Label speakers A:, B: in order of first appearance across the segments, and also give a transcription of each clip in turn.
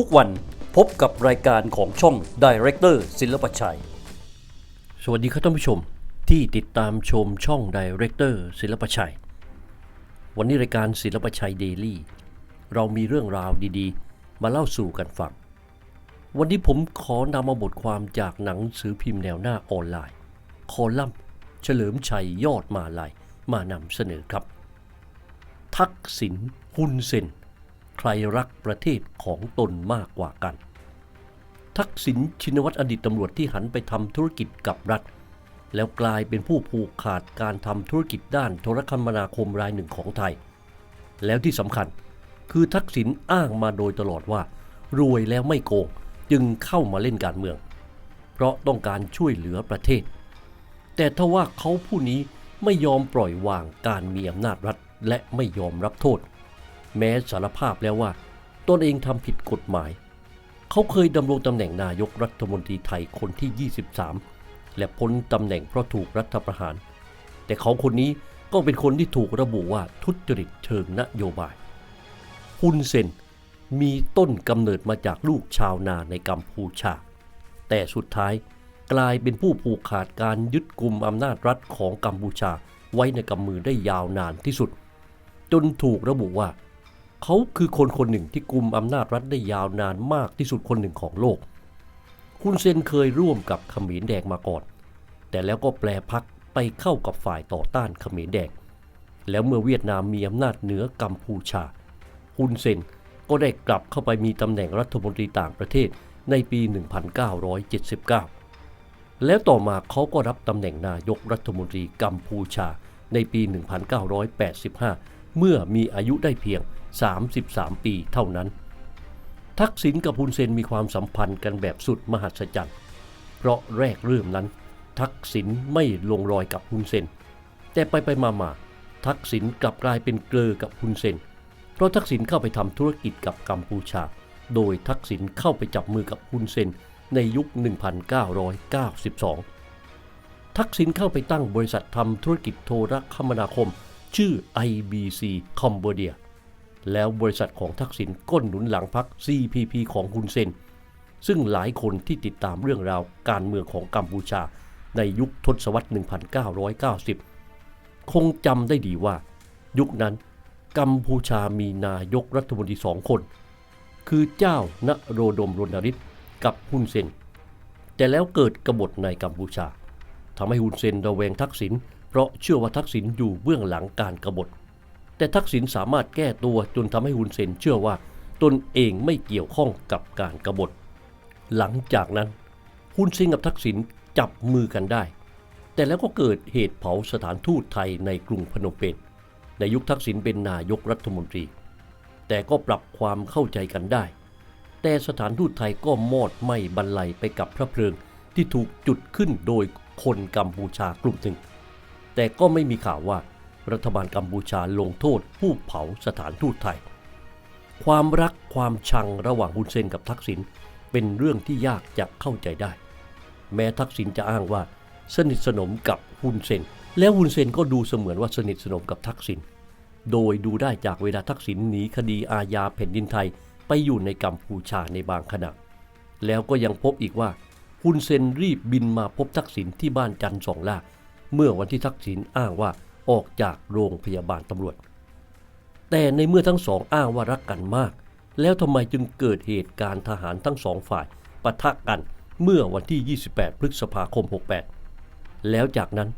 A: ทุกวันพบกับรายการของช่อง Director ศิลปชัย สวัสดีครับท่านผู้ชมที่ติดตามชมช่อง Director ศิลปชัย วันนี้รายการศิลปชัยเดลี่เรามีเรื่องราวดีๆ มาเล่าสู่กันฟัง วันนี้ผมขอนำมาบทความจากหนังสือพิมพ์แนวหน้าออนไลน์ คอลัมน์เฉลิมชัยยอดมาลายมานำเสนอครับ ทักษิณฮุนเซน ใครรักประเทศของตนมากกว่ากัน ทักษิณชินวัตรอดีตตำรวจที่หันไปทำธุรกิจกับรัฐ แล้วกลายเป็นผู้ผูกขาดการทำธุรกิจด้านโทรคมนาคมรายหนึ่งของไทย แล้วที่สำคัญคือทักษิณอ้างมาโดยตลอดว่า รวยแล้วไม่โกงจึงเข้ามาเล่นการเมือง เพราะต้องการช่วยเหลือประเทศ แต่ถ้าว่าเขาผู้นี้ไม่ยอมปล่อยวางการมีอำนาจรัฐและไม่ยอมรับโทษ แม้สารภาพแล้วว่าตนเองทำผิดกฎหมาย เขาเคยดำรงตำแหน่งนายกรัฐมนตรีไทยคนที่ 23 และพ้นตำแหน่งเพราะถูกรัฐประหาร แต่เขาคนนี้ก็เป็นคนที่ถูกระบุว่าทุจริตเชิงนโยบายฮุนเซนมีต้นกำเนิดมาจากลูกชาวนาในกัมพูชา แต่สุดท้ายกลายเป็นผู้ผูกขาดการยึดกลุ่มอำนาจรัฐของกัมพูชาไว้ในกำมือได้ยาวนานที่สุด จนถูกระบุว่า เขาคือคนคนหนึ่งที่กุมอำนาจรัฐได้ยาวนานมากที่สุดคนหนึ่งของโลก คุณเซนเคยร่วมกับขมิรแดงมาก่อน แต่แล้วก็แปลพักไปเข้ากับฝ่ายต่อต้านขมิรแดง แล้วเมื่อเวียดนามมีอำนาจเหนือกัมพูชาฮุนเซนก็ได้กลับเข้าไปมีตำแหน่งรัฐมนตรีต่างประเทศในปี 1979 แล้วต่อมาเขาก็รับตำแหน่งนายกรัฐมนตรีกัมพูชาในปี 1985 เมื่อมีอายุได้เพียง 33 ปีเท่านั้น ทักษิณกับฮุนเซนมีความสัมพันธ์กันแบบสุดมหัศจรรย์ เพราะแรกเริ่มนั้น ทักษิณไม่ลงรอยกับฮุนเซน แต่ไปไปมามาทักษิณกลับกลายเป็นเกลอกับฮุนเซน เพราะทักษิณเข้าไปทำธุรกิจกับกัมพูชา โดยทักษิณเข้าไปจับมือกับฮุนเซนในยุค 1992 ทักษิณเข้าไปตั้งบริษัททำธุรกิจโทรคมนาคม ชื่อ IBC Cambodia แล้วบริษัทของทักษิณก้นหนุนหลังพัก CPP ของฮุนเซน ซึ่งหลายคนที่ติดตามเรื่องราวการเมืองของกัมพูชา ในยุคทศวรรษ 1990 คงจำได้ดีว่า ยุคนั้นกัมพูชามีนายกรัฐมนตรีสองคน คือเจ้านโรดมรณฤทธิ์กับฮุนเซน แต่แล้วเกิดกบฏในกัมพูชาทำให้ฮุนเซนระแวงทักษิณ เพราะเชื่อว่าทักษิณอยู่เบื้องหลังการกบฏ แต่ทักษิณสามารถแก้ตัวจนทำให้ฮุนเซนเชื่อว่าตนเองไม่เกี่ยวข้องกับการกบฏ หลังจากนั้นฮุนเซนกับทักษิณจับมือกันได้ แต่แล้วก็เกิดเหตุเผาสถานทูตไทยในกรุงพนมเปญในยุคทักษิณเป็นนายกรัฐมนตรี แต่ก็ปรับความเข้าใจกันได้ แต่สถานทูตไทยก็มอดไหม้บรรลัยไปกับพระเพลิงที่ถูกจุดขึ้นโดยคนกัมพูชากลุ่มหนึ่ง แต่ก็ไม่มีข่าวว่ารัฐบาลกัมพูชาลงโทษผู้เผาสถานทูตไทย ความรักความชังระหว่างฮุนเซนกับทักษิณเป็นเรื่องที่ยากจะเข้าใจได้ แม้ทักษิณจะอ้างว่า สนิทสนมกับฮุนเซน แล้วฮุนเซนก็ดูเสมือนว่าสนิทสนมกับทักษิณ โดยดูได้จากเวลาทักษิณหนีคดีอาญาแผ่นดินไทยไปอยู่ในกัมพูชาในบางขณะ แล้วก็ยังพบอีกว่าฮุนเซนรีบบินมาพบทักษิณที่บ้านจันทร์สองล่า เมื่อวันที่ทักษิณอ้างว่าออกจากโรงพยาบาลตำรวจ แต่ในเมื่อทั้งสองอ้างว่ารักกันมาก แล้วทำไมจึงเกิดเหตุการณ์ทหารทั้งสองฝ่ายปะทะกันเมื่อวันที่ 28 พฤษภาคม 68 แล้วจากนั้น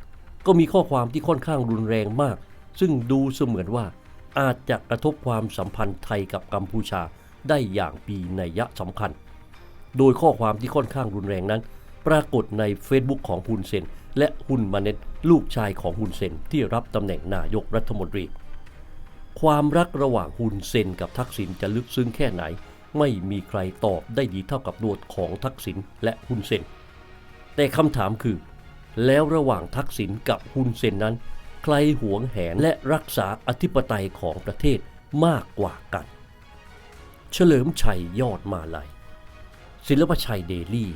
A: ก็มีข้อความที่ค่อนข้างรุนแรงมาก ซึ่งดูเสมือนว่าอาจจะกระทบความสัมพันธ์ไทยกับกัมพูชาได้อย่างปีนัยยะสำคัญ โดยข้อความที่ค่อนข้างรุนแรงนั้น ปรากฏใน Facebook ของฮุนเซน และฮุนมาเน็ตลูกชายของฮุนเซนที่รับตำแหน่งนายกรัฐมนตรี ความรักระหว่างฮุนเซนกับทักษิณจะลึกซึ้งแค่ไหน ไม่มีใครตอบได้ดีเท่ากับตัวของทักษิณและฮุนเซน แต่คำถามคือ แล้วระหว่างทักษิณกับฮุนเซนนั้น ใครหวงแหนและรักษาอธิปไตยของประเทศมากกว่ากัน เฉลิมชัยยอดมาลัยศิลปชัยเดลี่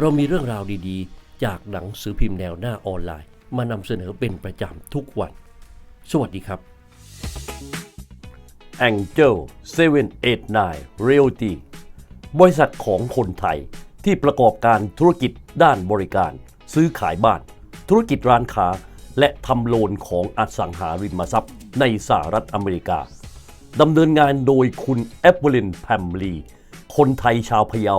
A: เรามีเรื่องราวดีๆ จากหนังสือพิมพ์แนวหน้าออนไลน์ มานำเสนอเป็นประจำทุกวัน สวัสดีครับ Angel 789 Realty บริษัทของคนไทยที่ประกอบการธุรกิจด้านบริการ ซื้อขายบ้าน ธุรกิจร้านค้า และทำโลนของอสังหาริมทรัพย์ ในสหรัฐอเมริกาดำเนินงานโดยคุณแอปเปิลินแพมลีคนไทยชาวพะเยา